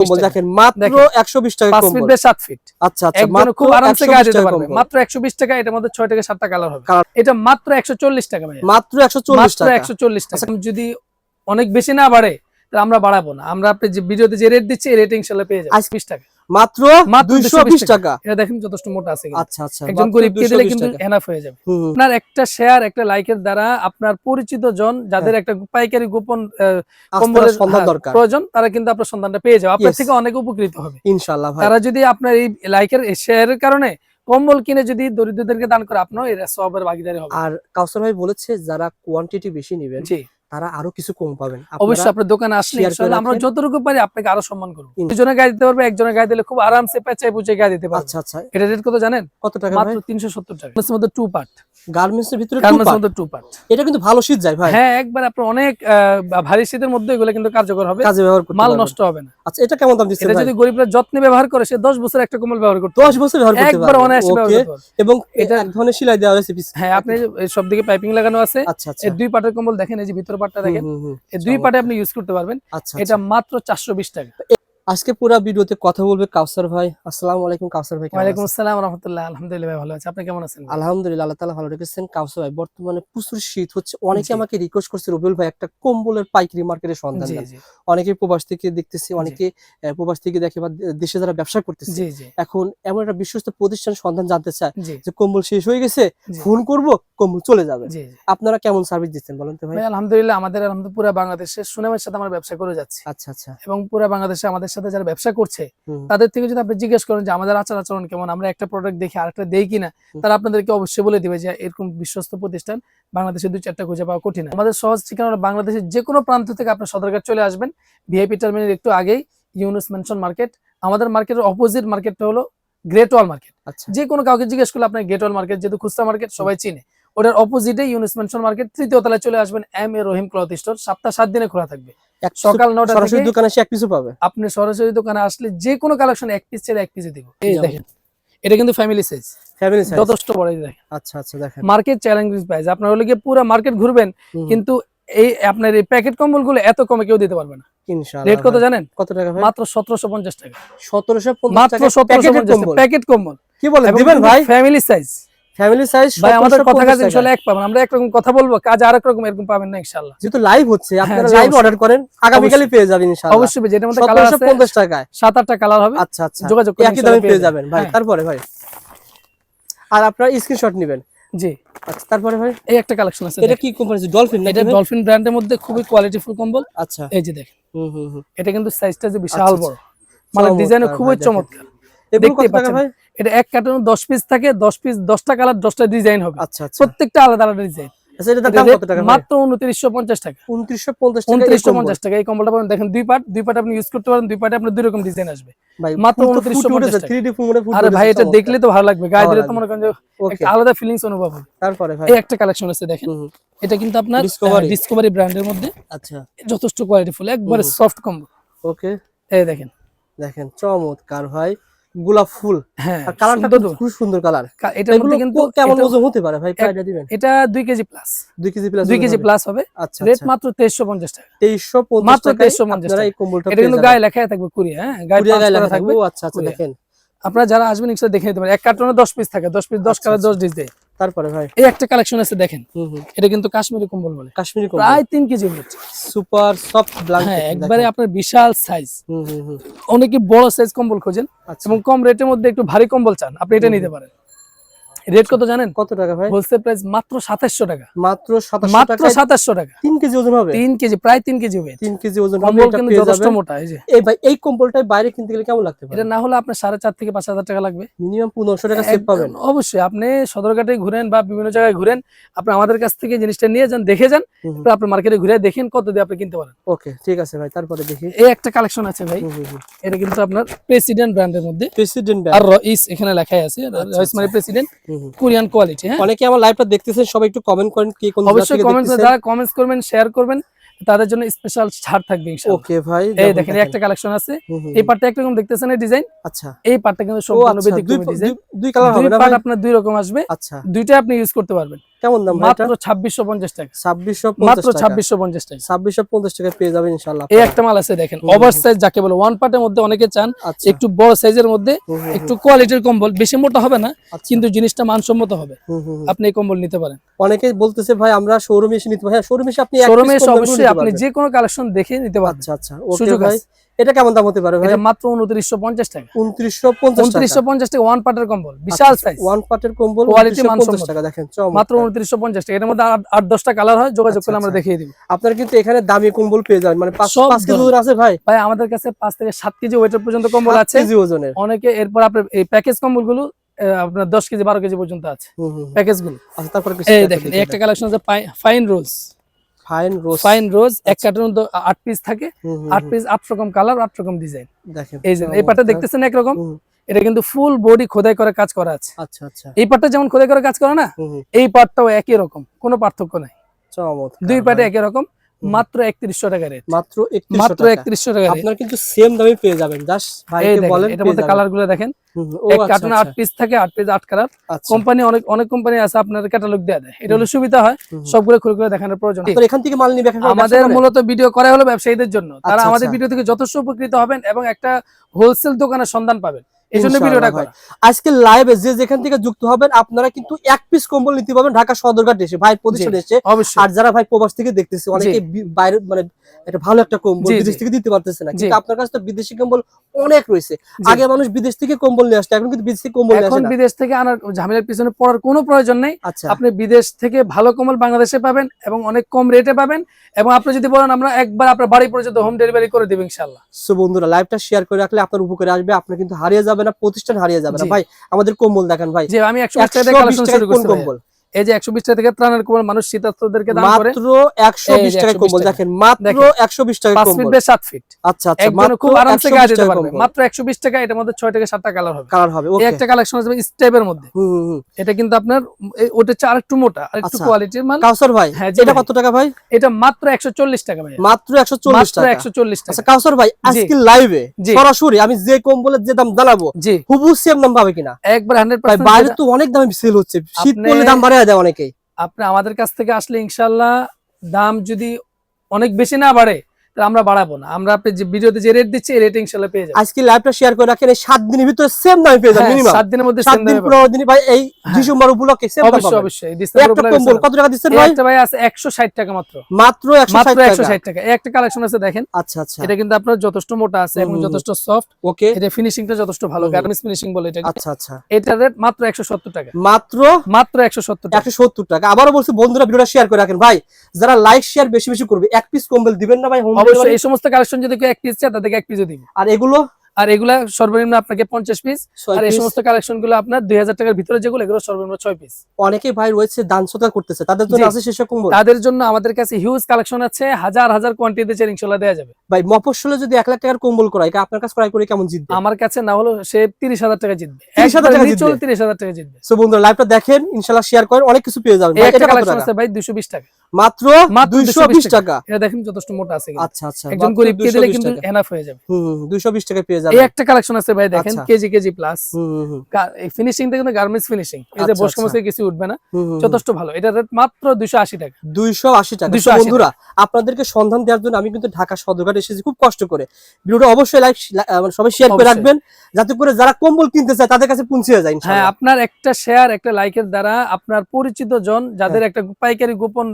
কম্বল দেখেন মাত্র 120 টাকা পাঁচ ফিট কম্বল ফিট। আচ্ছা আচ্ছা মাত্র খুব আরামসে গায়ে দিতে টাকা মাত্র একশো বিশ টাকা এটার মধ্যে ছয় থেকে কালার হবে। এটা মাত্র একশো চল্লিশ টাকা ভাই মাত্র 140 মাত্র টাকা। একশো চল্লিশ টাকা। যদি অনেক বেশি না বাড়ে তাহলে আমরা বাড়াবো না। আমরা আপনি যে ভিডিওতে যে রেট দিচ্ছি রেটিং পেয়ে যাবেন। বিশ টাকা। মাত্র মাত্র 220 টাকা। এটা দেখেন যথেষ্ট মোটা আছে আচ্ছা আচ্ছা একজন মাত্র দিলে কিন্তু এনাফ হয়ে যাবে। হুম, হুম। আপনার একটা শেয়ার একটা লাইকের দ্বারা আপনার পরিচিত জন যাদের একটা পাইকারি গোপন কম্বলের সন্ধান হ্যাঁ, দরকার। প্রয়োজন তারা কিন্তু আপনার সন্ধানটা পেয়ে যাবে। আপনার থেকে অনেক উপকৃত হবে। ইনশাআল্লাহ তারা যদি আপনার এই লাইকের শেয়ারের কারণে কম্বল কিনে যদি দরিদ্রদেরকে দান করে আপনার এরা সবের ভাগিদারি হবে। আর কাউসার ভাই বলেছে যারা কোয়ান্টিটি বেশি নেবেন জি। তারা আরও কিছু কম পাবেন। অবশ্যই আপনার দোকানে আসলে আমরা যতটুকু পারি আপনাকে আরও সম্মান করব। দুজনে গায়ে দিতে পারবে একজনের গায়ে দিলে খুব আরামসে পেঁচায় বুঝে গায়ে দিতে পারবে। আচ্ছা আচ্ছা। এটা রেট কত জানেন? কত টাকা মাত্র তিনশো সত্তর টাকা। মধ্যে টু পার্ট গার্মেন্টস এর ভিতরে গার্মেন্টস মধ্যে টু পার্ট এটা কিন্তু ভালো শীত যায় ভাই। হ্যাঁ একবার আপনার অনেক ভারী শীতের মধ্যে এগুলো কিন্তু কার্যকর হবে। কাজে ব্যবহার করতে মাল নষ্ট হবে না। আচ্ছা এটা কেমন দাম দিচ্ছেন এটা যদি গরিবরা যত্নে ব্যবহার করে সে দশ বছর একটা কম্বল ব্যবহার করতে 10 বছর ব্যবহার করতে একবার অনায়াসে ব্যবহার করতে। এবং এটা এক ধরনের সেলাই দেওয়া হয়েছে পিস। হ্যাঁ আপনি সব দিকে পাইপিং লাগানো আছে। আচ্ছা আচ্ছা। এই দুই পাটের কম্বল দেখেন এই যে ভিতর পাটটা দেখেন। এই দুই পাটে আপনি ইউজ করতে পারবেন। আচ্ছা। এটা। মাত্র চারশো বিশ টাকা। আজকে পুরো ভিডিওতে কথা বলবে কাউসার ভাই। আসসালামু আলাইকুম কাউসার ভাই ওয়ালাইকুম আছেন? আসসালাম রহমতুল্লাহ আলহামদুলিল্লাহ ভাই ভালো আছে। আপনি কেমন আছেন? আলহামদুলিল্লাহ আল্লাহ তাআলা ভালো রেখেছেন। কাউসার ভাই বর্তমানে প্রচুর শীত হচ্ছে। অনেকে আমাকে রিকোয়েস্ট করছে রবিউল ভাই একটা কম্বলের পাইকারি মার্কেটের সন্ধান দেন। অনেকে প্রবাস থেকে দেখতেছি অনেকে প্রবাস থেকে দেখে বা দেশে যারা ব্যবসা করতেছে। এখন এমন একটা বিশ্বস্ত প্রতিষ্ঠান সন্ধান জানতে চায় যে কম্বল শেষ হয়ে গেছে। ফোন করব কম্বল চলে যাবে। আপনারা কেমন সার্ভিস দিচ্ছেন বলেন তো ভাই? ভাই আলহামদুলিল্লাহ আমাদের আলহামদুলিল্লাহ পুরো বাংলাদেশে সুনামের সাথে আমরা ব্যবসা করে যাচ্ছি। আচ্ছা আচ্ছা। এবং পুরো বাংলাদেশে আমাদের সাথে যারা ব্যবসা করছে তাদের থেকে যদি আপনি জিজ্ঞেস করেন যে আমাদের আচার আচরণ কেমন আমরা একটা প্রোডাক্ট দেখি আরেকটা দেই কিনা তারা আপনাদেরকে অবশ্যই বলে দিবে যে এরকম বিশ্বস্ত প্রতিষ্ঠান বাংলাদেশে দুই চারটা খুঁজে পাওয়া কঠিন। আমাদের সহজ ঠিকানা বাংলাদেশের যে কোনো প্রান্ত থেকে আপনার সদরঘাট চলে আসবেন। ভিআইপি টার্মিনাল একটু আগেই ইউনুস মেনশন মার্কেট আমাদের মার্কেটের অপোজিট মার্কেটটা হলো গ্রেট ওয়াল মার্কেট যে কোনো কাউকে জিজ্ঞেস করলে আপনার গেট ওয়াল মার্কেট যেহেতু খুচরা মার্কেট সবাই চিনে। ওটার অপোজিটে ইউনুস মেনশন মার্কেট তৃতীয় তলায় চলে আসবেন M A Rahim cloth store সপ্তাহ সাত দিনে খোলা থাকবে। সকাল নটা সরাসরি দোকানে এসে এক পিছু পাবে? আপনি সরাসরি দোকানে আসলে যে কোনো কালেকশন এক পিস ছেড়ে এক পিসে দিব। এই দেখেন। এটা কিন্তু ফ্যামিলি সাইজ ফ্যামিলি সাইজ যথেষ্ট বড় দেখেন। আচ্ছা আচ্ছা দেখেন। মার্কেট চ্যালেঞ্জ প্রাইস আপনার হলে গিয়ে পুরো মার্কেট ঘুরবেন কিন্তু এই আপনার এই প্যাকেট কম্বলগুলো এত কমে কেউ দিতে পারবে না। রেট কত জানেন? কত টাকা মাত্র সতেরোশো পঞ্চাশ টাকা। 1750 মাত্র সতেরোশো প্যাকেট কম্বল। কি বলেন দিবেন ভাই? ফ্যামিলি সাইজ ফ্যামিলি সাইজ ভাই আমাদের কথা কাজ ইনশাল্লাহ এক পাবেন। আমরা একরকম কথা বলব কাজ আরেক রকম এরকম পাবেন না ইনশাল্লাহ যেহেতু লাইভ হচ্ছে আপনারা লাইভ অর্ডার করেন আগামীকালই পেয়ে যাবেন ইনশাআল্লাহ। অবশ্যই যেটার মধ্যে কালার আছে 1750 টাকায় সাত আটটা কালার হবে। আচ্ছা আচ্ছা। যোগাযোগ করে একই দামে পেয়ে যাবেন ভাই। হ্যাঁ। তারপরে ভাই। আর আপনারা স্ক্রিনশট নেবেন। জি। আচ্ছা তারপরে ভাই? এই একটা কালেকশন আছে এটা কি কোম্পানি ডলফিন এটা ডলফিন ব্র্যান্ডের মধ্যে খুবই কোয়ালিটিফুল কম্বল আচ্ছা। এই যে দেখেন। হুম হুম এটা কিন্তু সাইজটা যে বিশাল আচ্ছা, বড়। মানে চমৎকার ডিজাইন ভাই, খুবই চমৎকার। কত পাচ্ছেন। এটা এক কার্টুন দশ পিস থাকে দশ পিস দশটা কালার দশটা ডিজাইন হবে। আচ্ছা আচ্ছা। প্রত্যেকটা আলাদা আলাদা ডিজাইন আচ্ছা এটার দাম কত টাকা ভাই? মাত্র উনত্রিশশো পঞ্চাশ টাকা। 2950 টাকা উনত্রিশশো পঞ্চাশ টাকা এই কম্বলটা পাবেন। দেখেন দুই পার্ট দুই পার্ট আপনি ইউজ করতে পারেন দুই পার্টে আপনার দুই রকম ডিজাইন আসবে মাত্র ফুল তো 2950 ফুটে উঠেছে, টাকা। 3D ফুলে ফুটে আরে ভাই এটা দেখলে তো ভালো লাগবে। গায়ে দিলে তো মনে করেন যে Okay, একটা আলাদা ফিলিংস অনুভব হবে। তারপরে ভাই। একটা কালেকশন আছে দেখেন। এটা কিন্তু আপনার Discovery। ডিসকভারি ব্র্যান্ডের মধ্যে আচ্ছা। যথেষ্ট কোয়ালিটিফুল একবারে সফট কম্বো ওকে এই দেখেন। দেখেন চমৎকার ভাই। গোলাপ ফুল। হ্যাঁ কালারটা তো। খুব সুন্দর কালার কা- মধ্যে কিন্তু কেমন ওজন হতে পারে? ভাই দিবেন। এটা দুই KG plus 2 KG plus KG plus হবে। আচ্ছা রেট আচ্ছা। মাত্র তেইশশো পঞ্চাশ টাকা। 2350 মাত্র টাকায় 2350 আপনারা টাকা। এই কম্বলটা এটা কিন্তু গায়ে লেখাই থাকবে কুড়ি হ্যাঁ? গায়ে লেখা থাকবে আচ্ছা আচ্ছা দেখেন। আপনারা যারা আসবেন দেখে নিতে পারেন। এক কার্টনে দশ পিস থাকে দশ পিস দশ আচ্ছা, কালার দশ ডিস ডিজাইন তারপরে ভাই? এই একটা কালেকশন আছে দেখেন। এটা কিন্তু কাশ্মীরি কম্বল বলে। কাশ্মীরি কম্বল। প্রায় তিন কেজি হচ্ছে। সুপার সফট ব্ল্যাঙ্কেট হ্যাঁ একবারে আপনার বিশাল সাইজ হুম হুম হুম। অনেকে বড় সাইজ কম্বল খোঁজেন আচ্ছা। এবং কম রেটের মধ্যে একটু ভারী কম্বল চান আপনি এটা নিতে পারেন। রেট কত জানেন? কত টাকা ভাই? হোলসেল প্রাইস মাত্র সাতাশশো টাকা। মাত্র 2700 মাত্র টাকায় সাতাশশো টাকা। 3 কেজি ওজন হবে? তিন কেজি প্রায় তিন কেজি ওয়েট 3 কেজি ওজন হবে এটা কিন্তু যথেষ্ট মোটা এই যে। এই ভাই এই কম্বলটাই বাইরে কিনতে গেলে কেমন লাগতে পারে? এটা না হলে আপনার সাড়ে চার থেকে পাঁচ হাজার টাকা লাগবে। মিনিমাম 1500 টাকা সেভ পাবেন। অবশ্যই আপনি সদরঘাটে ঘুরেন বা বিভিন্ন জায়গায় ঘুরেন আপনি আমাদের কাছ থেকে জিনিসটা নিয়ে যান দেখে যান। তারপর আপনি মার্কেটে ঘুরে দেখেন কত দিয়ে আপনি কিনতে পারেন। ওকে ঠিক আছে ভাই তারপরে দেখি। এই একটা কালেকশন আছে ভাই। এটা কিন্তু আপনার প্রেসিডেন্ট ব্র্যান্ডের মধ্যে। প্রেসিডেন্ট আর রইস এখানে লেখাই আছে রইস মানে প্রেসিডেন্ট হুম। কোরিয়ান কোয়ালিটি হ্যাঁ? অনেকে আমার লাইভটা দেখতেছেন সবাই একটু কমেন্ট করেন কি কোন অবশ্যই কমেন্ট যারা কমেন্টস করবেন শেয়ার করবেন তাদের জন্য স্পেশাল ছাড় থাকবে ওকে ভাই এই দেখেন একটা কালেকশন আছে। এই পার্টটা একরকম দেখতেছেন এই ডিজাইন আচ্ছা। এই পার্টটা কিন্তু সম্পূর্ণ আচ্ছা ব্যতিক্রমী ডিজাইন দুই- কালার হবে না আপনার দুই রকম আসবে। আচ্ছা। দুইটা আপনি ইউজ করতে পারবেন। কেমন দাম মাত্র ছাব্বিশশো পঞ্চাশ টাকা। ছাব্বিশশো মাত্র পঞ্চাশ টাকা। পেয়ে যাবেন এই একটা মাল আছে দেখেন যাকে বলে ওয়ান পার্টের মধ্যে অনেকে চান আচ্ছা। একটু বড় সাইজের মধ্যে একটু কোয়ালিটির কম্বল বেশি মোটা হবে না আচ্ছা। কিন্তু জিনিসটা মানসম্মত হবে। আপনি এই কম্বল নিতে পারেন। অনেকে বলতেছে ভাই আমরা শোরুমে এসে নিতে পারি হ্যাঁ শোরুমে এসে আপনি শোরুমে অবশ্যই আপনি। যে কোনো কালেকশন দেখে নিতে পারবেন। আচ্ছা আচ্ছা। ওকে ভাই। এটা কেমন দাম হতে পারে ভাই? এটা মাত্র উনত্রিশশো পঞ্চাশ টাকা। উনত্রিশশো পঞ্চাশ উনত্রিশশো পঞ্চাশ টাকা ওয়ান পার্টের কম্বল বিশাল সাইজ ওয়ান পার্টের কম্বল 2950 টাকা দেখেন মাত্র চমৎকার। উনত্রিশশো পঞ্চাশ টাকা। এর মধ্যে আট- আট দশটা কালার হয় যোগাযোগ আচ্ছা, করলে আমরা আচ্ছা। দেখিয়ে দিব। আপনার কিন্তু এখানে দামি কম্বল পেয়ে যাবেন। মানে পাঁচ সব পাঁচ কেজি ওজন আছে ভাই? ভাই আমাদের কাছে পাঁচ থেকে সাত কেজি ওয়েটের পর্যন্ত কম্বল আছে। কেজি ওজনের। অনেকে এরপর আপনার এই প্যাকেজ কম্বলগুলো আপনার দশ কেজি বারো কেজি পর্যন্ত আছে। হুম, হুম, হুম। প্যাকেজগুলো। আচ্ছা তারপর এই দেখেন এই একটা কালেকশন আছে fine rose fine rose fine rose এক কার্টুন মধ্যে আট পিস থাকে। আট পিস আট রকম কালার আট রকম ডিজাইন দেখেন এই যে এই পাটটা। দেখতেছেন একরকম? এটা কিন্তু ফুল বডি খোদাই করে কাজ করা আছে। আচ্ছা আচ্ছা। এই পাটটা যেমন খোদাই করে কাজ করে না এই পাটটাও একই রকম কোনো পার্থক্য নাই। দুই পাটে একই রকম। মাত্র একত্রিশশো টাকা রেট মাত্র মাত্র 3100 টাকা আপনার কিন্তু সেম দামে পেয়ে যাবেন। জাস্ট ভাইকে বলেন এটার মধ্যে যাবেন। কালারগুলো দেখেন। এক আচ্ছা, কার্টুনে আচ্ছা, পিস থাকে পিস কালার। কোম্পানি অনেক অনেক কোম্পানি আছে ক্যাটালগ দেওয়া দেয় এটা হলো সুবিধা হয়। সবগুলো খুলে খুলে দেখানোর প্রয়োজন। এখান থেকে মাল নিবে আমাদের মূলত ভিডিও করা হলো ব্যবসায়ীদের জন্য। তারা আচ্ছা, আমাদের আচ্ছা। ভিডিও থেকে যথেষ্ট উপকৃত হবেন এবং একটা হোলসেল দোকানের সন্ধান পাবেন। এই জন্য ভিডিওটা। করা। আজকে লাইভে যে যেখান থেকে যুক্ত হবেন আপনারা কিন্তু এক পিস কম্বল নিতে পারবেন ঢাকা সদরঘাট এসে ভাই প্রতিষ্ঠান এসে আর যারা ভাই প্রবাস থেকে দেখতেছে অনেকে বাইরে মানে এটা ভালো একটা কম্বল বিদেশ থেকে দিতে পারতেছে না। কিন্তু আপনার কাছে তো বিদেশি কম্বল অনেক রয়েছে। আগে মানুষ বিদেশ থেকে কম্বল নিয়ে আসতো এখন কিন্তু বিদেশ থেকে কম্বল এখন বিদেশ থেকে আনার ঝামেলার পিছনে পড়ার কোনো প্রয়োজন নেই। আচ্ছা। আপনি বিদেশ থেকে ভালো কম্বল বাংলাদেশে পাবেন এবং অনেক কম রেটে পাবেন এবং আপনি যদি বলেন আমরা একবার আপনার বাড়ি পর্যন্ত হোম ডেলিভারি করে দেব ইনশাল্লাহ সো বন্ধুরা লাইভটা শেয়ার করে রাখলে আপনার উপকারে আসবে আপনার কিন্তু হারিয়ে যাবে না প্রতিষ্ঠান হারিয়ে যাবে না। ভাই আমাদের কম্বল দেখেন ভাই। আমি একশো বিশ টাকা থেকে 120 কালেকশন টাকায় শুরু কোন করছি কম্বল? এই যে একশো বিশ টাকা থেকে ত্রাণের কম্বল মানুষ শীতার্থদেরকে দান করে। মাত্র একশো বিশ যে টাকায় 120 কম্বল টাকা। দেখেন মাত্র একশো বিশ টাকায় পাঁচ ফিট সাত ফিট। আচ্ছা আচ্ছা একজন খুব আরামসে 120 গায়ে দিতে পারবে। মাত্র একশো বিশ টাকা এটার মধ্যে ছয় থেকে সাতটা কালার হবে। কালার হবে একটা কালেকশন আছে স্টেপের মধ্যে। এটা কিন্তু আপনার ওটা হচ্ছে আরেকটু মোটা আর একটু আচ্ছা। কোয়ালিটির মাল। কাউসার ভাই হ্যাঁ, এটা কত টাকা ভাই? এটা মাত্র একশো চল্লিশ টাকা ভাই মাত্র একশো চল্লিশ টাকা। একশো চল্লিশ আচ্ছা টাকা কাউসার ভাই আজকে লাইভে সরাসরি আমি যে কম্বলের যে দাম জানাব জি। হুবু সেম দাম পাবে কিনা? একবার হান্ড্রেড বাইরে তো অনেক দামে সেল হচ্ছে। শীত পড়লে দাম বাড়ায় দেয় অনেকেই। আপনি আমাদের কাছ থেকে আসলে ইনশাল্লাহ দাম যদি অনেক বেশি না বাড়ে আমরা বাড়াবো না। আমরা আপনি যে ভিডিওতে যে রেট দিচ্ছি এই রেট ইনশাল্লাহ পেয়ে যাবেন। আজকে লাইভটা শেয়ার করে রাখেন এই সাত দিনের ভিতরে সেম দামে পেয়ে যাবেন হ্যাঁ, মিনিমাম সাত দিনের মধ্যে সাত দিন দামে পনেরো দিন ভাই এই হ্যাঁ। ডিসেম্বর উপলক্ষে সেম দাম। অবশ্যই অবশ্যই ডিসেম্বর একটা উপলক্ষে কম্বল কত টাকা দিচ্ছেন ভাই? একটা ভাই আছে একশো ষাট টাকা মাত্র। মাত্র একশো মাত্র ষাট একশো টাকা ষাট টাকা। এই একটা কালেকশন আছে দেখেন। আচ্ছা আচ্ছা। এটা কিন্তু আপনার যথেষ্ট মোটা আছে এবং যথেষ্ট সফট ওকে। এটা ফিনিশিংটা যথেষ্ট ভালো। গার্মেন্টস ফিনিশিং বলে এটা আচ্ছা আচ্ছা। এটার রেট মাত্র একশো সত্তর টাকা। মাত্র মাত্র একশো সত্তর টাকা। একশো সত্তর টাকা। আবারও বলছি বন্ধুরা ভিডিওটা শেয়ার করে রাখেন। ভাই যারা লাইক শেয়ার বেশি বেশি করবে এক পিস কম্বল দিবেন না ভাই হোম অবশ্যই এই সমস্ত কালেকশন যদি কেউ এক পিস চায় তাদেরকে এক পিসও দিব। আর এগুলো? আর এগুলা সর্বনিম্ন আপনাকে পঞ্চাশ পিস আর এই সমস্ত কালেকশনগুলো আপনার দুই হাজার টাকার ভিতরে যেগুলো এগুলো সর্বনিম্ন ছয় পিস অনেকেই ভাই রয়েছে দান করতেছে তাদের জন্য আছে সেসব তাদের জন্য আমাদের কাছে হিউজ কালেকশন আছে হাজার হাজার কোয়ান্টিটিতে চাই ইনশাল্লাহ দেওয়া যাবে। ভাই মফস্বলে যদি এক লাখ টাকার কম্বল করায় আপনার কাছে ক্রয় করে কেমন জিতবে? আমার কাছে না হলো সে তিরিশ হাজার টাকা জিতবে। 30,000 টাকা জিতবে? তিরিশ হাজার টাকা জিতবে। সো বন্ধুরা লাইভটা দেখেন ইনশাআল্লাহ শেয়ার করেন অনেক কিছু পেয়ে যাবেন। ভাই দুশো বিশ টাকা। মাত্র মাত্র 220 220 টাকা। এটা দেখেন যথেষ্ট মোটা আছে আচ্ছা আচ্ছা একজন মাত্র দিলে কিন্তু এনাফ হয়ে যাবে। হুম হুম, 220 টাকা পেয়ে এই একটা কালেকশন আছে ভাই দেখেন আচ্ছা। কেজি কেজি প্লাস হুম হুম, হুম। ফিনিশিংটা কিন্তু গার্মেন্টস ফিনিশিং এই যে আচ্ছা, আচ্ছা। কমসে কিছু উঠবে না। যথেষ্ট ভালো। এটা রেট মাত্র টাকা। 280 টাকা। বন্ধুরা আপনাদেরকে সন্ধান দেওয়ার জন্য আমি কিন্তু ঢাকা সদরঘাট এসেছি। খুব কষ্ট করে। ভিডিওটা অবশ্যই লাইক সবাই শেয়ার করে রাখবেন। যাতে করে যারা কম্বল কিনতে চায় তাদের কাছে পৌঁছে যায় হ্যাঁ আপনার একটা শেয়ার একটা লাইকের দ্বারা আপনার পরিচিত জন যাদের একটা পাইকারি গোপন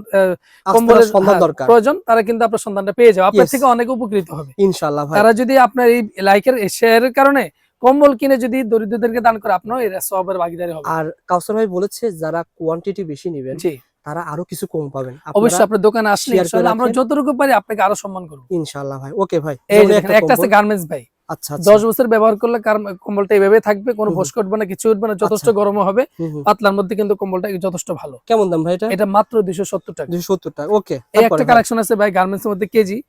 কম্বলের সন্ধান হ্যাঁ, দরকার। প্রয়োজন তারা কিন্তু আপনার সন্ধানটা পেয়ে যাবে। আপনার থেকে অনেক উপকৃত হবে। ইনশাআল্লাহ তারা যদি আপনার এই লাইকের শেয়ারের কারণে কম্বল কিনে যদি দরিদ্রদেরকে দান করে আপনার এর সবের ভাগিদারি হবে। আর কাউসার ভাই বলেছে যারা কোয়ান্টিটি বেশি নেবেন জি। তারা আরও কিছু কম পাবেন। অবশ্যই আপনার দোকানে আসলে আমরা যতটুকু পারি আপনাকে আরও সম্মান করব। ইনশাআল্লাহ ভাই। ওকে ভাই একটা আছে গার্মেন্টস ভাই। আচ্ছা আচ্ছা। দশ বছর ব্যবহার করলে কার- কম্বলটা থাকবে কোনো না কিছু উঠবে না যথেষ্ট আচ্ছা। গরমও হবে। পাতলার মধ্যে কিন্তু কম্বলটা যথেষ্ট ভালো। কেমন দাম ভাই এটা? এটা মাত্র দুইশো সত্তর টাকা। সত্তর টাকা ওকে এই একটা কালেকশন আছে ভাই গার্মেন্টস এর মধ্যে কেজি।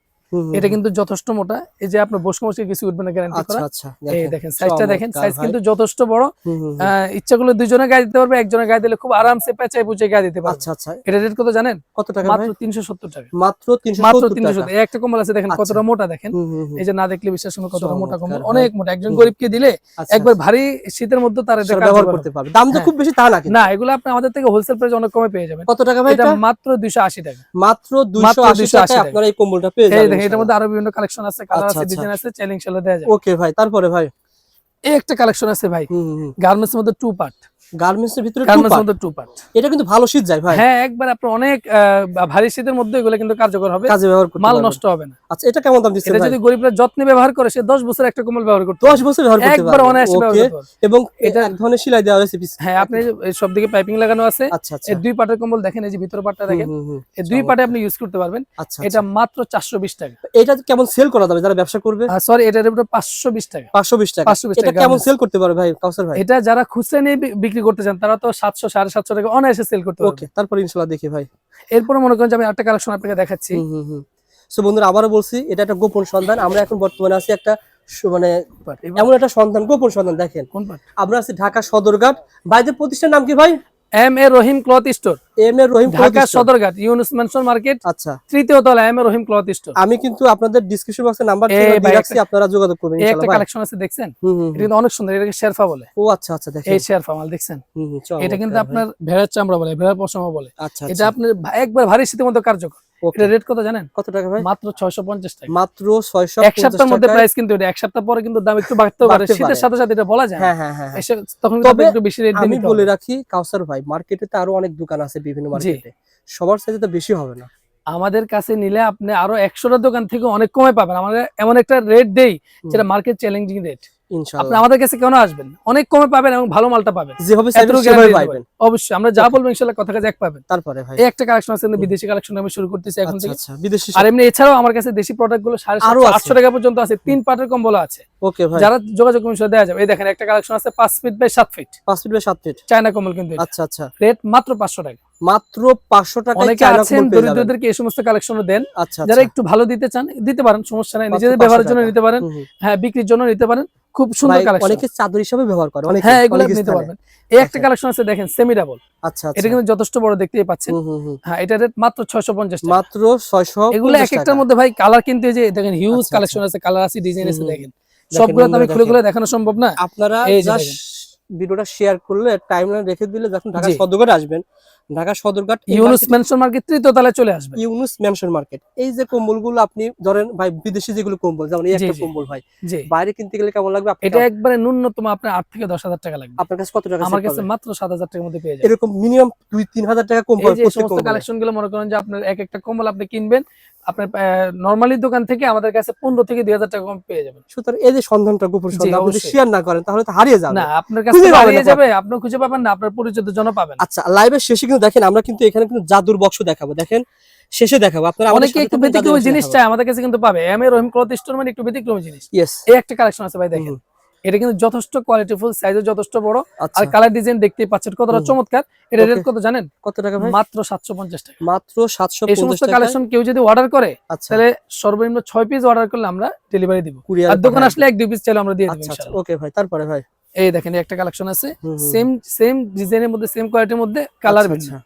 এটা কিন্তু যথেষ্ট মোটা। এই যে আপনার বসে বসে কিছু উঠবে না গ্যারান্টি আচ্ছা করা। আচ্ছা এই দেখেন সাইজটা দেখেন সাইজ কিন্তু যথেষ্ট বড়। ইচ্ছা করলে দুজনে গায়ে দিতে পারবে একজনের গায়ে দিলে খুব আরামসে পেঁচায় বুঝে গায়ে দিতে পারবে। আচ্ছা আচ্ছা। এটা রেট কত জানেন? কত টাকা মাত্র তিনশো সত্তর টাকা। মাত্র তিনশো মাত্র সত্তর তিনশো টাকা সত্তর। এই একটা কম্বল আছে দেখেন আচ্ছা। কতটা মোটা দেখেন। এই যে না দেখলে বিশ্বাস করুন কতটা মোটা কম্বল। অনেক মোটা। একজন। গরিবকে দিলে একবার। ভারী শীতের মধ্যে তার এটা ব্যবহার করতে পারবে। দাম যে হ্যাঁ। খুব বেশি তা না না এগুলো আপনি আমাদের থেকে হোলসেল প্রাইস অনেক কমে পেয়ে যাবেন। কত টাকা ভাই এটা মাত্র দুইশো আশি টাকা। মাত্র দুইশো আশি 280 টাকায় টাকা। আপনারা এই কম্বলটা পেয়ে যাবেন। দেখেন এটার মধ্যে আরও বিভিন্ন কালেকশন আছে কালার আচ্ছা, আছে আচ্ছা। ডিজাইন আছে চ্যালেঞ্জ সেলে দেয়া যায়। ওকে ভাই তারপরে ভাই? এই একটা কালেকশন আছে ভাই। গার্মেন্টস এর মধ্যে টু পার্ট গার্মেন্টস এর ভিতরে গার্মেন্টস মধ্যে টু পার্ট এটা কিন্তু ভালো শীত যায় ভাই। হ্যাঁ একবার আপনার অনেক ভারী শীতের মধ্যে এগুলো কিন্তু কার্যকর হবে। কাজে ব্যবহার করতে মাল নষ্ট হবে না। আচ্ছা এটা কেমন দাম দিচ্ছেন এটা যদি গরিবরা যত্নে ব্যবহার করে সে দশ বছর একটা কম্বল ব্যবহার করতে 10 বছর ব্যবহার করতে একবার অনায়াসে ব্যবহার করতে। এবং এটা এক ধরনের সেলাই দেওয়া হয়েছে হ্যাঁ আপনি সব দিকে পাইপিং লাগানো আছে। আচ্ছা আচ্ছা। এই দুই পাটের কম্বল দেখেন এই যে ভিতর পাটটা দেখেন। এই দুই পাটে আপনি ইউজ করতে পারবেন। আচ্ছা এটা মাত্র চারশো বিশ টাকা। এটা কেমন সেল করা যাবে? যারা ব্যবসা করবে? সরি এটার উপরে পাঁচশো বিশ টাকা। 520 টাকা। এটা টাকা কেমন সেল করতে পারবে ভাই কাউসার ভাই? এটা যারা খুচরা নিয়ে বিক্রি করতে চান তারা তো সাতশো সাড়ে সাতশো টাকা অনায়াসে সেল করতে ওকে তারপর ইনশাল্লাহ দেখি ভাই। এরপরে মনে করেন যে আমি একটা কালেকশন আপনাকে দেখাচ্ছি। হুম হুম হুম। সো বন্ধুরা আবারও বলছি এটা একটা গোপন সন্ধান। আমরা এখন বর্তমানে আছি একটা মানে এমন একটা সন্ধান গোপন সন্ধান দেখেন। আমরা আছি ঢাকা সদরঘাট। ভাইদের প্রতিষ্ঠান নাম কি ভাই? M A Rahim cloth store. M A Rahim Dhaka Sadarghat Yunus mansion market আচ্ছা। তৃতীয় তলা M A Rahim cloth store. আমি কিন্তু আপনাদের ডিসক্রিপশন বক্সে নাম্বার দিয়ে রাখছি আপনারা যোগাযোগ করবেন একটা ইনশাআল্লাহ। ভাই। কালেকশন আছে দেখছেন? এটা কিন্তু অনেক সুন্দর এটাকে শেরফা বলে। ও আচ্ছা আচ্ছা দেখেন। এই শেরফা মাল দেখছেন? এটা কিন্তু আপনার ভেড়ার চামড়া বলে ভেড়ার পশমা বলে। আচ্ছা এটা আচ্ছা। আপনার একবার ভারী শীতের মতো কার্যকর। এটা রেট কত জানেন? কত টাকা ভাই? মাত্র ছয়শো পঞ্চাশ টাকা। মাত্র 650 এক সপ্তাহের মধ্যে প্রাইস কিন্তু এটা এক সপ্তাহ পরে কিন্তু দাম একটু বাড়তে পারে। শীতের সাথে সাথে এটা বলা যায় হ্যাঁ হ্যাঁ হ্যাঁ হ্যাঁ। তখন তবে একটু বেশি রেট আমি বলে রাখি কাউসার ভাই মার্কেটে তো আরও অনেক দোকান আছে বিভিন্ন মার্কেটে সবার সাথে তো বেশি হবে না। আমাদের কাছে নিলে আপনি আরও একশোটা দোকান থেকে অনেক কমে পাবেন। আমাদের এমন একটা রেট দেই যেটা মার্কেট চ্যালেঞ্জিং রেট আপনি আমাদের কাছে কেন আসবেন? অনেক কমে পাবেন এবং ভালো মালটা পাবেন। যেভাবে। অবশ্যই আমরা যা বলব কথা কাজে এক পাবেন। তারপরে ভাই। একটা কালেকশন আছে বিদেশি কালেকশন আমি শুরু করতেছি এখন আচ্ছা থেকে। আচ্ছা বিদেশি আর এমনি এছাড়াও আমার কাছে দেশি প্রোডাক্টগুলো টাকা পর্যন্ত আছে। তিন পাটের কম্বল আছে। ওকে ভাই। যারা যোগাযোগ কমিশন দেওয়া যাবে। এই দেখেন একটা কালেকশন আছে feet by feet 5 feet by 7 feet China কম্বল কিন্তু আচ্ছা আচ্ছা। রেট মাত্র টাকা। মাত্র 500 টাকায় অনেকে আছেন কম্বল পেয়ে যাবেন। দরিদ্রদেরকে এই সমস্ত কালেকশন দেন। আচ্ছা যারা একটু ভালো দিতে চান দিতে পারেন সমস্যা নাই। নিজেদের ব্যবহারের জন্য নিতে পারেন। হ্যাঁ বিক্রির জন্য নিতে পারেন। খুব সুন্দর কালেকশন অনেকে চাদর হিসেবে ব্যবহার করে অনেকে হ্যাঁ এগুলো নিতে পারবেন। এই একটা আচ্ছা। কালেকশন আছে দেখেন সেমি ডাবল আচ্ছা আচ্ছা। এটা কিন্তু যথেষ্ট বড় দেখতেই পাচ্ছেন। হ্যাঁ এটা রেট মাত্র ছয়শো পঞ্চাশ টাকা। মাত্র 600 এগুলো এক একটার মধ্যে ভাই কালার কিন্তু এই যে দেখেন হিউজ আচ্ছা, কালেকশন আছে কালার আছে ডিজাইন আছে। দেখেন। সবগুলো তো আমি খুলে। খুলে দেখানো। সম্ভব না। আপনারা জাস্ট ভিডিওটা শেয়ার করলে টাইমলাইন রেখে দিলে যখন ঢাকা সদরঘাট আসবেন ঢাকা সদরঘাট ইউনুস মেনশন মার্কেট তৃতীয় তলায় চলে আসবে। ইউনুস মেনশন মার্কেট এই যে কম্বলগুলো আপনি ধরেন ভাই বিদেশি যেগুলো কম্বল যেমন এই একটা কম্বল ভাই বাইরে কিনতে গেলে কেমন লাগবে এটা একবারে ন্যূনতম আপনার আট থেকে দশ হাজার টাকা লাগবে। আপনার কাছে কত টাকা আমার কাছে মাত্র সাত হাজার টাকার মধ্যে পেয়ে যাবেন। এরকম মিনিমাম দুই তিন হাজার টাকা কম্বল প্রত্যেক। কালেকশনগুলো মনে করেন যে আপনার এক একটা কম্বল আপনি কিনবেন আপনার নর্মালি দোকান থেকে আমাদের কাছে পনেরো থেকে দুই হাজার টাকা কম পেয়ে যাবেন। সুতরাং এই যে সন্ধানটা গোপন সন্ধান যদি শেয়ার না করেন তাহলে তো হারিয়ে যাবে। না আপনার কাছে হারিয়ে যাবে আপনি খুঁজে পাবেন না আপনার পরিচিত জন পাবেন আচ্ছা লাইভের শেষে কিন্তু দেখেন আমরা কিন্তু এখানে কিন্তু জাদুর বক্স দেখাবো। দেখেন শেষে দেখাবো। আপনারা অনেকে একটু ব্যতিক্রমী জিনিস চায় আমাদের কাছে কিন্তু পাবে। M A Rahim cloth store মানে একটু ব্যতিক্রমী জিনিস। এই একটা কালেকশন আছে ভাই দেখেন। এটা কিন্তু যথেষ্ট কোয়ালিটিফুল সাইজও যথেষ্ট বড়। আচ্ছা। আর কালার ডিজাইন দেখতেই পাচ্ছেন কতটা চমৎকার। এটা রেট কত জানেন? কত টাকা ভাই? মাত্র সাতশো পঞ্চাশ টাকা। মাত্র সাতশো এই সমস্ত কালেকশন কেউ যদি অর্ডার করে আচ্ছা। তাহলে সর্বনিম্ন ছয় পিস অর্ডার করলে আমরা ডেলিভারি দিব। আর দোকান আসলে এক দুই পিস চাইলে আমরা দিয়ে দেবো আচ্ছা আচ্ছা। ইনশাআল্লাহ। ওকে ভাই তারপরে ভাই? এই দেখেন একটা কালেকশন আছে। সেম সেম ডিজাইনের মধ্যে সেম কোয়ালিটির মধ্যে কালার আচ্ছা, ভিন্ন। আচ্ছা।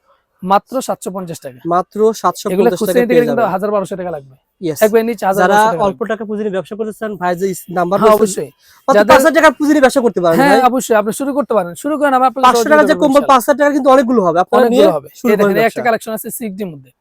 মাত্র সাতশো পঞ্চাশ টাকা। মাত্র সাতশো এগুলো খুচরা নিতে কিন্তু যাবেন। হাজার বারোশো টাকা লাগবে। Yes, একবার নিচে হাজার যারা অল্প টাকা পুঁজি নিয়ে ব্যবসা করতে চান ভাই যে নাম্বার হ্যাঁ অবশ্যই। যাদের- টাকা পুঁজি নিয়ে ব্যবসা করতে পারেন হ্যাঁ অবশ্যই আপনি শুরু করতে পারেন। শুরু করেন টাকা যে কম্বল টাকা কিন্তু অনেকগুলো হবে আপনারা নিয়ে হবে। শুরু করেন একটা। কালেকশন আছে সিক্সডির মধ্যে?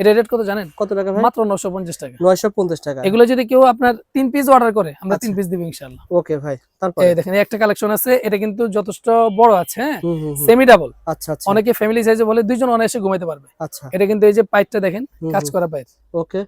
এটা রেট কত জানেন? কত টাকা ভাই? মাত্র নশো পঞ্চাশ টাকা। নয়শো পঞ্চাশ টাকা। এগুলো যদি কেউ আপনার তিন পিস অর্ডার করে আমরা তিন আচ্ছা। পিস দিব ইনশাআল্লাহ। ওকে ভাই তারপরে? এই দেখেন একটা কালেকশন আছে এটা কিন্তু যথেষ্ট বড় আছে হ্যাঁ। সেমি ডাবল আচ্ছা আচ্ছা। অনেকে ফ্যামিলি সাইজে বলে দুইজন অনায়াসে ঘুমাইতে পারবে। আচ্ছা। এটা কিন্তু এই যে পাইপটা দেখেন কাজ করা পাইপ। ওকে।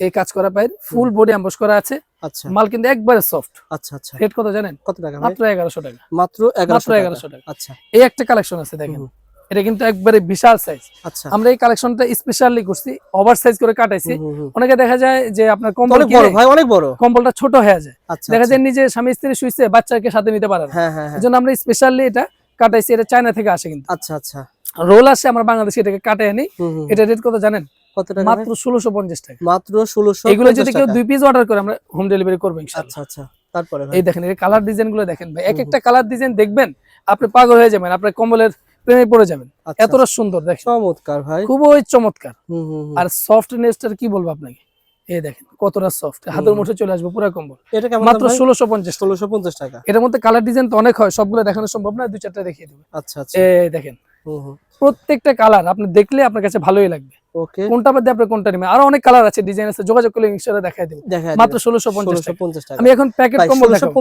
এই কাজ করা পাইপ ফুল বডি অ্যাম্বস করা আছে। আচ্ছা। মাল কিন্তু একবারে সফট আচ্ছা আচ্ছা। রেট কত জানেন? কত টাকা মাত্র এগারোশো টাকা। মাত্র এগারোশো মাত্র টাকা। এগারোশো টাকা। আচ্ছা। এই একটা কালেকশন আছে দেখেন। এটা কিন্তু একবারে বিশাল সাইজ আচ্ছা। আমরা এই কালেকশনটা স্পেশালি করছি ওভার সাইজ করে কাটাইছি। অনেকে দেখা যায় যে আপনার কম্বল ভাই অনেক বড়। কম্বলটা ছোট হয়ে যায়। আচ্ছা দেখা আচ্ছা। যায় নিজে স্বামী স্ত্রী শুইছে বাচ্চাকে সাথে নিতে পারে হ্যাঁ হ্যাঁ হ্যাঁ। এজন্য আমরা স্পেশালি এটা কাটাইছি এটা চায়না থেকে আসে কিন্তু। আচ্ছা আচ্ছা। রোল আসে আমরা বাংলাদেশে এটাকে কাটে আনি এটা রেট কত জানেন? কত টাকা মাত্র ষোলোশো পঞ্চাশ টাকা। মাত্র ষোলোশো এগুলো যদি কেউ দুই পিস অর্ডার করে আমরা হোম ডেলিভারি করব ইনশাআল্লাহ। আচ্ছা আচ্ছা। তারপরে ভাই? এই দেখেন এই কালার ডিজাইনগুলো দেখেন ভাই। এক একটা কালার ডিজাইন দেখবেন আপনি পাগল হয়ে যাবেন। আপনার কম্বলের প্রেমে পড়ে যাবেন। আচ্ছা, এতটা সুন্দর দেখেন। চমৎকার ভাই। খুবই চমৎকার। আর সফটনেসটার কি বলব আপনাকে? এই দেখেন কতটা সফট হাতের মুঠে চলে আসবে পুরো কম্বল। এটা কেমন মাত্র ষোলোশো পঞ্চাশ ষোলোশো পঞ্চাশ টাকা। এটার মধ্যে কালার ডিজাইন তো অনেক হয় সবগুলো দেখানো সম্ভব না দুই চারটা দেখিয়ে দেবো। আচ্ছা আচ্ছা। এই দেখেন প্রত্যেকটা কালার আপনি দেখলে আপনার কাছে ভালোই লাগবে। ওকে। কোনটা বাদে আপনি কোনটা নেবেন? আরও অনেক কালার আছে ডিজাইন আছে যোগাযোগ করলে ইনশাআল্লাহ দেখাই দেবো। মাত্র ষোলোশো পঞ্চাশ ষোলোশো পঞ্চাশ টাকা। আমি এখন প্যাকেট কম্বল দেখাবো।